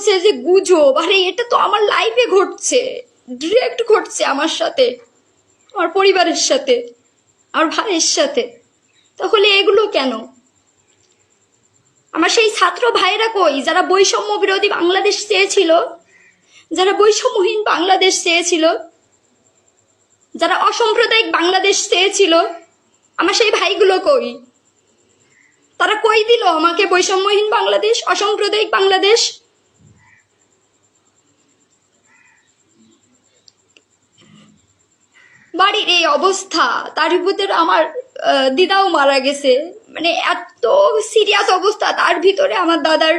বলছে যে, গুজব, আরে এটা তো আমার লাইফে ঘটছে ডিরেক্ট ঘটছে আমার সাথে, আমার পরিবারের সাথে, আমার ভাইয়ের সাথে। তাহলে এগুলো কেন? আমার সেই ছাত্র ভাইরা কই? যারা বৈষম্য বিরোধী বাংলাদেশ চেয়েছিল, যারা বৈষম্যহীন বাংলাদেশ চেয়েছিল, যারা অসাম্প্রদায়িক বাংলাদেশ চেয়েছিল, আমার সেই ভাইগুলো কই? তারা কই দিল আমাকে বৈষম্যহীন বাংলাদেশ, অসাম্প্রদায়িক বাংলাদেশ? বাড়ির এই অবস্থা, তার ভিতরে আমার দিদাও মারা গেছে। মানে এত সিরিয়াস অবস্থা, তার ভিতরে আমার দাদার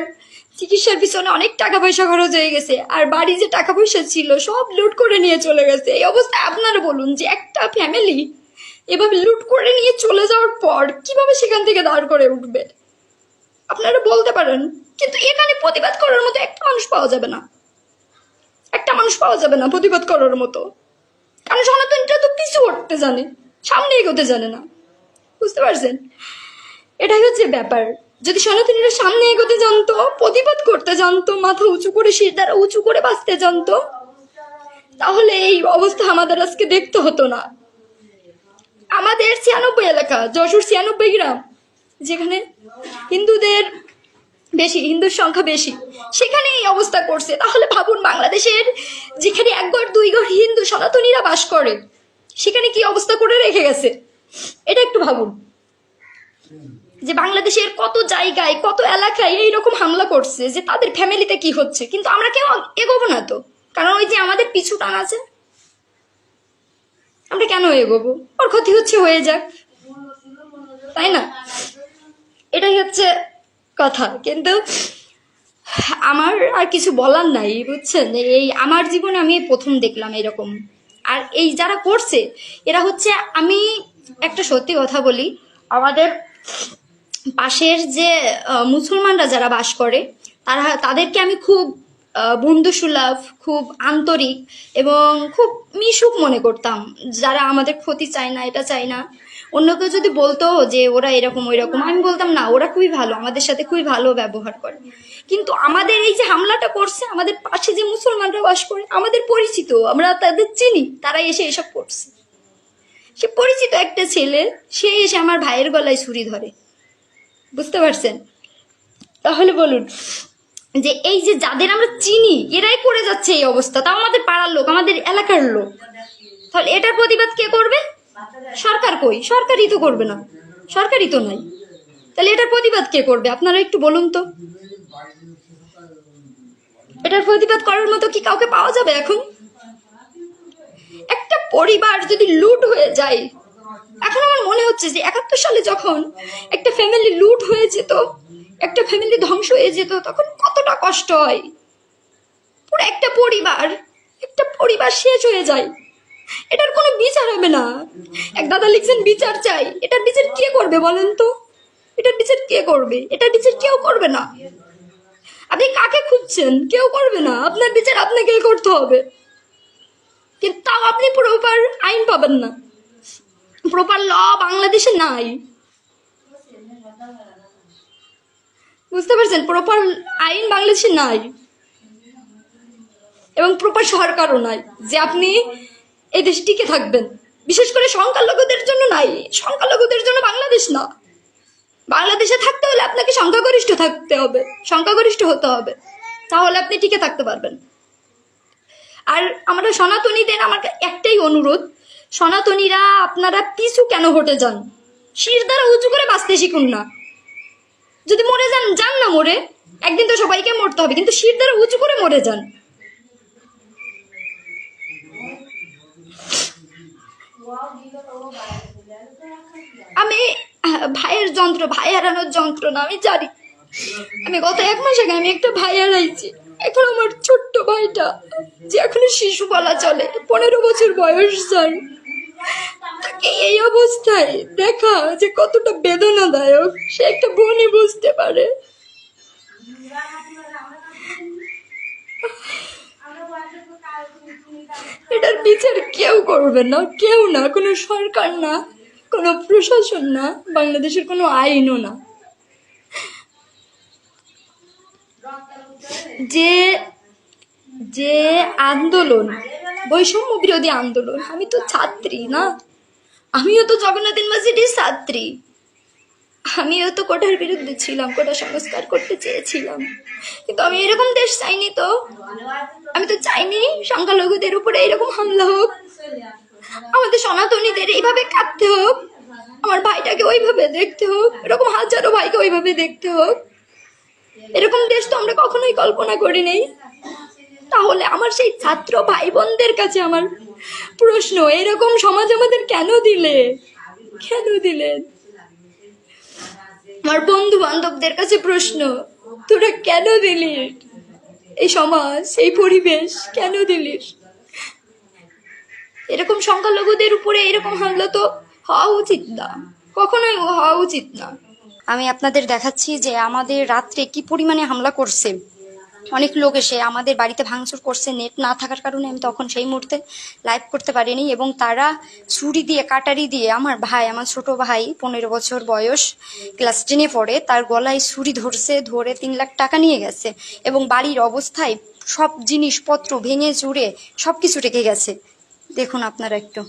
চিকিৎসার পিছনে অনেক টাকা পয়সা খরচ হয়ে গেছে। আর বাড়ি যে টাকা পয়সা ছিল, সব লুট করে নিয়ে চলে গেছে। এই অবস্থায় আপনারা বলুন যে একটা ফ্যামিলি এভাবে লুট করে নিয়ে চলে যাওয়ার পর কীভাবে সেখান থেকে দাঁড় করে উঠবে? আপনারা বলতে পারেন, কিন্তু এখানে প্রতিবাদ করার মতো একটা মানুষ পাওয়া যাবে না। একটা মানুষ পাওয়া যাবে না প্রতিবাদ করার মতো। কারণ সনাতনটা তো পিছু হটতে জানে, সামনে এগোতে জানে না। বুঝতে পারছেন? এটাই হচ্ছে ব্যাপার। যদি সনাতনীরা সামনে এগোতে জানতো, প্রতিবাদ করতে জানতো, মাথা উঁচু করে শির দ্বারা উঁচু করে বাঁচতে জানতো, তাহলে এই অবস্থা আমাদের আজকে দেখতে হতো না। আমাদের ছিয়ানব্বই এলাকা, যশোর ছিয়ানব্বই গ্রাম, যেখানে হিন্দুদের বেশি, হিন্দুর সংখ্যা বেশি। সেখানে এই অবস্থা করছে। তাহলে ভাবুন বাংলাদেশের যেখানে এক ঘর দুই ঘর হিন্দু সনাতনীরা বাস করে, সেখানে কি অবস্থা করে রেখে গেছে? এটা একটু ভাবুন। যে বাংলাদেশের কত জায়গায়, কত এলাকায় এইরকম হামলা করছে যে তাদের ফ্যামিলিতে কি হচ্ছে? কিন্তু আমরা কেউ এগোবো না তো। কারণ ওই যে আমাদের পিছু টান আছে। আমরা কেন এগোবো? ওর ক্ষতি হচ্ছে হয়ে যাক। তাই না? এটাই হচ্ছে কথা, কিন্তু আমার আর কিছু বলার নাই, বুঝছেন? এই আমার জীবনে আমি প্রথম দেখলাম এরকম। আর এই যারা করছে, এরা হচ্ছে, আমি একটা সত্যি কথা বলি, আমাদের পাশের যে মুসলমানরা যারা বাস করে, তারা, তাদেরকে আমি খুব বন্ধুসুলভ, খুব আন্তরিক এবং খুব মিশুক মনে করতাম। যারা আমাদের ক্ষতি চায় না, এটা চায় না অন্য কেউ যদি বলতো যে ওরা এরকম ওই রকম আমি বলতাম, না, ওরা খুবই ভালো, আমাদের সাথে খুবই ভালো ব্যবহার করে। কিন্তু আমাদের এই যে হামলাটা করছে, আমাদের পাশে যে মুসলমানরা বাস করে, আমাদের পরিচিত, আমরা তাদের চিনি তারা এসে এসব করছে। সে পরিচিত একটা ছেলে, সে এসে আমার ভাইয়ের গলায় ছুরি ধরে। বুঝতে পারছেন? তাহলে বলুন যে এই যে যাদের আমরা চিনি, এরাই করে যাচ্ছে এই অবস্থা। তাও আমাদের পাড়ার লোক, আমাদের এলাকার লোক। তাহলে এটার প্রতিবাদ কে করবে? সরকার কই? সরকারই তো করবে না। সরকারই তো নাই। তাহলে এটার প্রতিবাদ কে করবে? আপনারা একটু বলুন তো। এটার প্রতিবাদ করার মতো কি কাউকে পাওয়া যাবে এখন? একটা পরিবার যদি লুট হয়ে যায়, এখন আমার মনে হচ্ছে যে একাত্তর সালে যখন একটা ফ্যামিলি লুট হয়ে যেত, একটা ফ্যামিলি ধ্বংস হয়ে যেত, তখন কতটা কষ্ট হয়। পুরো একটা পরিবার একটা পরিবার শেষ হয়ে যায়। এটার কোনো বিচার হবে না। এক দাদা লিখছেন, বিচার চাই। এটার বিচার কে করবে বলেন তো? এটার বিচার কে করবে? এটার বিচার কেউ করবে না। আপনি কাকে খুঁজছেন? কেউ করবে না। আপনার বিচার আপনাকেই করতে হবে। কিন্তু তাও আপনি প্রপার আইন পাবেন না। প্রপার ল বাংলাদেশে নাই। বুঝতে পারছেন? প্রপার আইন বাংলাদেশে নাই। এবং প্রপার সরকারও নাই। যে আপনি এই দেশে টিকে থাকবেন? বিশেষ করে সংখ্যালঘুদের জন্য নাই। সংখ্যালঘুদের জন্য বাংলাদেশ না। বাংলাদেশে থাকতে হলে আপনাকে সংখ্যাগরিষ্ঠ থাকতে হবে। সংখ্যাগরিষ্ঠ হতে হবে। তাহলে আপনি টিকে থাকতে পারবেন। আর আমরা সনাতনীদের আমার একটাই অনুরোধ, সনাতনীরা আপনারা পিছু কেন হটে যান? শির দ্বারা উঁচু করে বাঁচতে শিখুন না। যদি মরে যান যান না মরে, একদিন তো সবাইকে মরতে হবে, কিন্তু শির দ্বারা উঁচু করে মরে যান। আমি, ভাইয়ের যন্ত্র, ভাই হারানোর যন্ত্রণা আমি জানি। আমি গত এক মাস আগে আমি একটা ভাই হারাইছি। এখন আমার ছোট্ট ভাইটা, যে এখনও শিশু বলা চলে, পনেরো বছর বয়স যার তাকে এই অবস্থায় দেখা যে কতটা বেদনাদায়ক, সে একটা বোনই বুঝতে পারে। এটার বিচার কেউ করবে না, কেউ না, কোনো সরকার না, কোনো প্রশাসন না, বাংলাদেশের কোনো আইনও না। যে যে আন্দোলন, বৈষম্য বিরোধী আন্দোলন, আমি তো ছাত্রী না, আমিও তো জগন্নাথ ইউনিভার্সিটির ছাত্রী। আমিও তো কোটার বিরুদ্ধে ছিলাম, কোটা সংস্কার করতে চেয়েছিলাম। কিন্তু আমি এরকম দেশ চাইনি তো। আমি তো চাইনি সংখ্যালঘুদের উপরে এরকম হামলা হোক। আমাদের সনাতনীদের এইভাবে কাঁদতে হোক। আমার ভাইটাকে ওইভাবে দেখতে হোক। এরকম হাজারো ভাইকে ওইভাবে দেখতে হোক। এরকম দেশ তো আমরা কখনোই কল্পনা করি নেই। তাহলে আমার সেই ছাত্র ভাই বোনদের কাছে আমার প্রশ্ন, এরকম সমাজ আমাদের কেন দিলে? কেন দিলেন? আমার বন্ধু বান্ধবদের কাছে প্রশ্ন, তোরা কেন দিলি এই সমাজ, এই পরিবেশ কেন দিলি এরকম সংখ্যালঘুদের উপরে এরকম হামলা তো হওয়া উচিত না, কখনোই হওয়া উচিত না। আমি আপনাদের দেখাচ্ছি যে আমাদের রাত্রে কি পরিমাণে হামলা করছে। অনেক লোক এসে আমাদের বাড়িতে ভাঙচুর করছে, নেট না থাকার কারণে আমি তখন সেই মুহূর্তে লাইভ করতে পারিনি এবং তারা ছুরি দিয়ে, কাটারি দিয়ে আমার ভাই, আমার ছোট ভাই, পনেরো বছর বয়স ক্লাস টেনে পড়ে, তার গলায় ছুরি ধরছে, ধরে তিন লাখ টাকা নিয়ে গেছে এবং বাড়ির অবস্থায় সব জিনিসপত্র ভেঙে চুরে সব কিছু রেখে গেছে। দেখুন আপনারা একটু।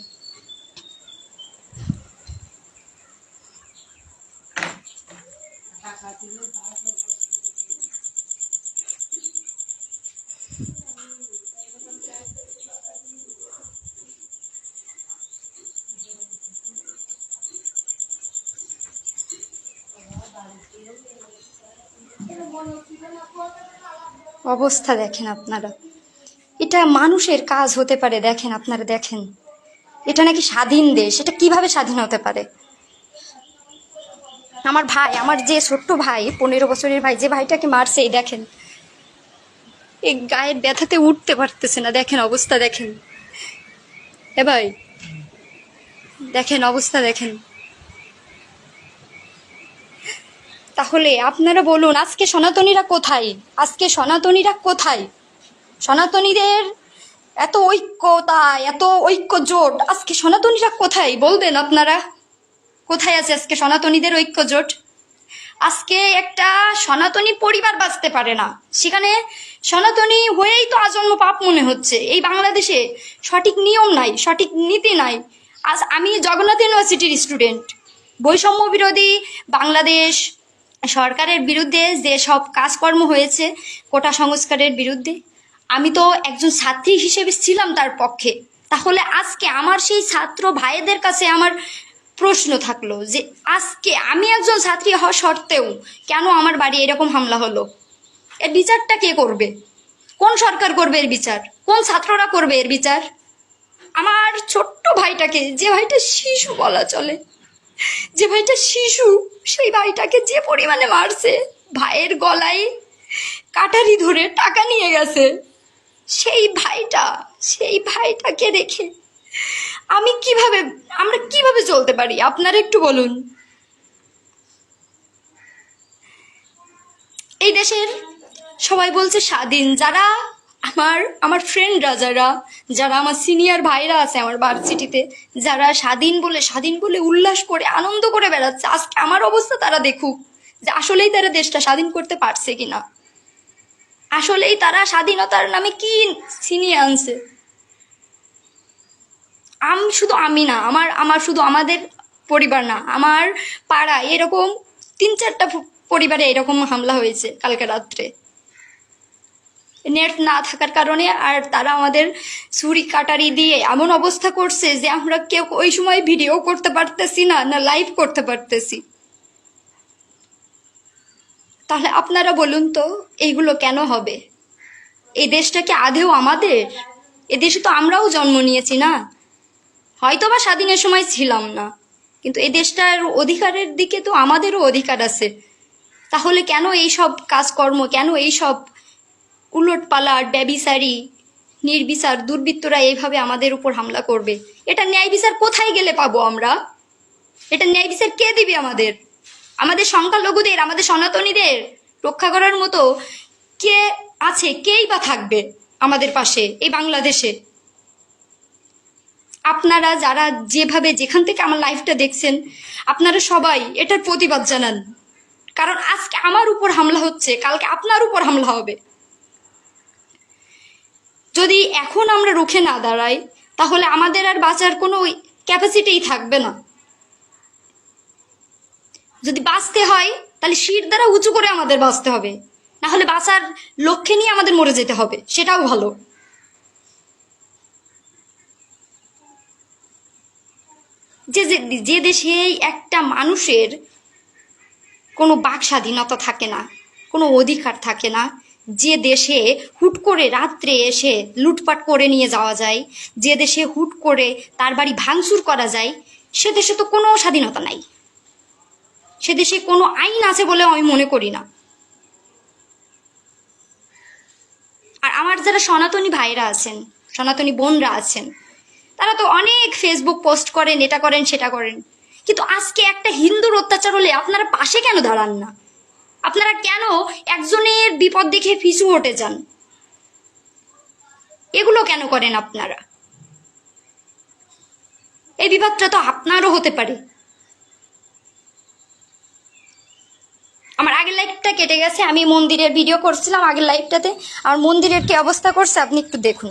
অবস্থা দেখেন আপনারা। এটা মানুষের কাজ হতে পারে, দেখেন আপনারা, দেখেন। এটা নাকি স্বাধীন দেশ, এটা কীভাবে স্বাধীন হতে পারে? আমার ভাই, আমার যে ছোট্ট ভাই, পনেরো বছরের ভাই, যে ভাইটাকে মারছে, এই দেখেন। এই গায়ের ব্যথাতে উঠতে পারতেছে না, দেখেন অবস্থা, দেখেন। এ ভাই, দেখেন অবস্থা, দেখেন। তাহলে আপনারা বলুন, আজকে সনাতনীরা কোথায়? আজকে সনাতনীরা কোথায়? সনাতনীদের এত ঐক্যতা এত ঐক্য জোট, আজকে সনাতনীরা কোথায়? বলবেন আপনারা। কোথায় আছে আজকে সনাতনীদের ঐক্য জোট? আজকে একটা সনাতনী পরিবার বাঁচতে পারে না। সেখানে সনাতনী হয়েই তো আজন্ম পাপ মনে হচ্ছে। এই বাংলাদেশে সঠিক নিয়ম নাই, সঠিক নীতি নাই। আজ আমি জগন্নাথ ইউনিভার্সিটির স্টুডেন্ট। বৈষম্য বিরোধী বাংলাদেশ সরকারের বিরুদ্ধে যে সব কাজকর্ম হয়েছে, কোটা সংস্কারের বিরুদ্ধে, আমি তো একজন ছাত্রী হিসেবে ছিলাম তার পক্ষে। তাহলে আজকে আমার সেই ছাত্র ভাইদের কাছে আমার প্রশ্ন থাকল যে, আজকে আমি একজন ছাত্রী হওয়া সত্ত্বেও কেন আমার বাড়ি এরকম হামলা হলো? এর বিচারটা কে করবে? কোন সরকার করবে এর বিচার? কোন ছাত্ররা করবে এর বিচার? আমার ছোট্ট ভাইটাকে, যে ভাইটা শিশু বলা চলে যে ভাইটা শিশু, সেই ভাইটাকে যে পরিমাণে মারছে, ভাইয়ের গলায় কাটারি ধরে টাকা নিয়ে গেছে। সেই ভাইটা, সেই ভাইটাকে রেখে আমি কীভাবে, আমরা কীভাবে চলতে পারি? আপনারা একটু বলুন। এই দেশের সবাই বলছে স্বাধীন, যারা আমার আমার ফ্রেন্ডরা যারা যারা আমার সিনিয়র ভাইরা আছে আমার ভার্সিটিতে যারা স্বাধীন বলে স্বাধীন বলে উল্লাস করে, আনন্দ করে বেড়াচ্ছে, আজকে আমার অবস্থা তারা দেখুক যে আসলেই তারা দেশটা স্বাধীন করতে পারছে কিনা। আসলেই তারা স্বাধীনতার নামে কি ছিনিয়ে আনছে। আমি, শুধু আমি না, আমার আমার শুধু আমাদের পরিবার না, আমার পাড়ায় এরকম তিন চারটা পরিবারে এরকম হামলা হয়েছে কালকে রাত্রে। নেট না থাকার কারণে আর তারা আমাদের ছুরি কাটারি দিয়ে এমন অবস্থা করছে যে আমরা কেউ ওই সময় ভিডিও করতে পারতেছি না না লাইভ করতে পারতেছি। তাহলে আপনারা বলুন তো, এইগুলো কেন হবে? এই দেশটা কি আদেও আমাদের? এ দেশে তো আমরাও জন্ম নিয়েছি না। হয়তো বা স্বাধীনের সময় ছিলাম না, কিন্তু এ দেশটার অধিকারের দিকে তো আমাদেরও অধিকার আছে। তাহলে কেন এই সব কাজকর্ম, কেন এই সব উলট পালাট ব্যবিচারী নির্বিচার দুর্বৃত্তরা এইভাবে আমাদের উপর হামলা করবে। এটা ন্যায় বিচার কোথায় গেলে পাবো আমরা? এটা ন্যায় বিচার কে দিবে আমাদের? আমাদের সংখ্যালঘুদের, আমাদের সনাতনীদের রক্ষা করার মতো কে আছে, কেই বা থাকবে আমাদের পাশে, এই বাংলাদেশে? আপনারা যারা যেভাবে যেখান থেকে আমার লাইফটা দেখছেন, আপনারা সবাই এটার প্রতিবাদ জানান। কারণ আজকে আমার উপর হামলা হচ্ছে, কালকে আপনার উপর হামলা হবে। যদি এখন আমরা রুখে না দাঁড়াই, তাহলে আমাদের আর বাঁচার কোনো ক্যাপাসিটিই থাকবে না। যদি বাঁচতে হয়, তাহলে শির দ্বারা উঁচু করে আমাদের বাঁচতে হবে। না হলে বাঁচার লক্ষ্যে নিয়ে আমাদের মরে যেতে হবে, সেটাও ভালো। যে যে দেশে একটা মানুষের কোনো বাক স্বাধীনতা থাকে না, কোনো অধিকার থাকে না যে দেশে হুট করে রাত্রে এসে লুটপাট করে নিয়ে যাওয়া যায়, যে দেশে হুট করে তার বাড়ি ভাঙচুর করা যায়, সে দেশে তো কোনো স্বাধীনতা নাই। সে দেশে কোনো আইন আছে বলে আমি মনে করি না। আর আমার যারা সনাতনী ভাইরা আছেন, সনাতনী বোনরা আছেন, তারা তো অনেক ফেসবুক পোস্ট করেন, এটা করেন, সেটা করেন। কিন্তু আজকে একটা হিন্দুর অত্যাচার হলে আপনারা পাশে কেন দাঁড়ান না? আপনারা কেন একজনের বিপদ দেখে পিছু হটে যান? এগুলো কেন করেন আপনারা? এই বিপদটা তো আপনারও হতে পারে। আমার আগের লাইফটা কেটে গেছে, আমি মন্দিরের ভিডিও করছিলাম আগের লাইফটাতে। আমার মন্দিরের কি অবস্থা করছে আপনি একটু দেখুন।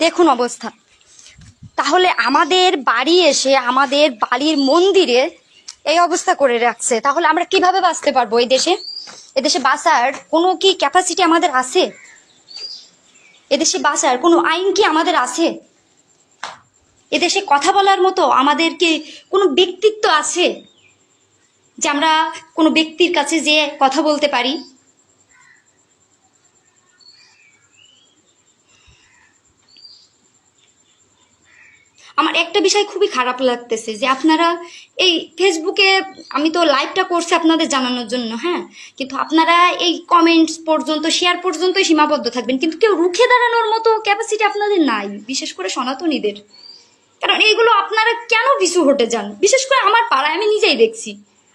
দেখুন অবস্থা। তাহলে আমাদের বাড়ি এসে আমাদের বাড়ির মন্দিরে এই অবস্থা করে রাখছে। তাহলে আমরা কীভাবে বাঁচতে পারব এই দেশে? এদেশে বাঁচার কোনো কি ক্যাপাসিটি আমাদের আছে? এদেশে বাঁচার কোনো আইন কি আমাদের আছে? এদেশে কথা বলার মতো আমাদের কি কোনো ব্যক্তিত্ব আছে? যে আমরা কোনো ব্যক্তির কাছে যে কথা বলতে পারি? আমার একটা বিষয় খুবই খারাপ লাগতেছে যে আপনারা এই ফেসবুকে আমি তো লাইভটা করছি আপনাদের জানানোর জন্য হ্যাঁ? কিন্তু আপনারা এই কমেন্টস পর্যন্ত শেয়ার পর্যন্তই সীমাবদ্ধ থাকবেন। কিন্তু কেউ রুখে দাঁড়ানোর মতো ক্যাপাসিটি আপনাদের নাই, বিশেষ করে সনাতনীদের। কারণ এইগুলো আপনারা কেন পিছু হটে যান? বিশেষ করে আমার পাড়ায় আমি নিজেই দেখছি।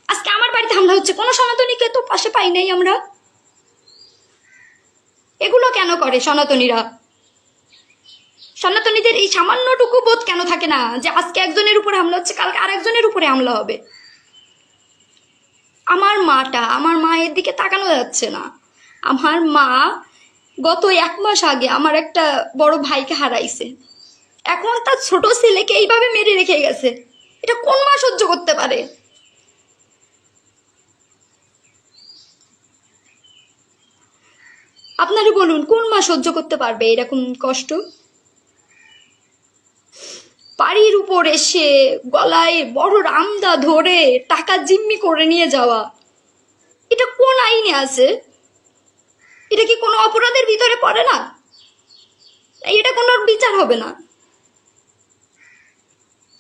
আজকে আমার বাড়িতে হামলা হচ্ছে, কোনো সনাতনীকে তো পাশে পাই নাই আমরা। এগুলো কেন করে সনাতনীরা? সনাতনীদের এই সামান্যটুকু বোধ কেন থাকে না? যে আজকে একজনের উপরে হামলা হচ্ছে, কালকে আরেকজনের উপরে হামলা হবে। আমার মাটা, আমার মায়ের দিকে তাকানো যাচ্ছে না। আমার মা গত এক মাস আগে আমার একটা বড় ভাইকে হারাইছে। এখন তার ছোট ছেলেকে এইভাবে মেরে রেখে গেছে। এটা কোন মা সহ্য করতে পারে? আপনারা বলুন, কোন মা সহ্য করতে পারবে এরকম কষ্ট? বাড়ির উপর এসে গলায় বড় রামদা ধরে টাকা জিম্মি করে নিয়ে যাওয়া। এটা কোন আইনে আছে? এটা কি কোনো অপরাধের ভিতরে পড়ে না? এটা কোনো বিচার হবে না।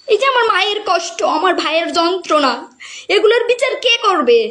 এই যে আমার মায়ের কষ্ট, আমার ভাইয়ের যন্ত্রণা, এগুলোর বিচার কে করবে?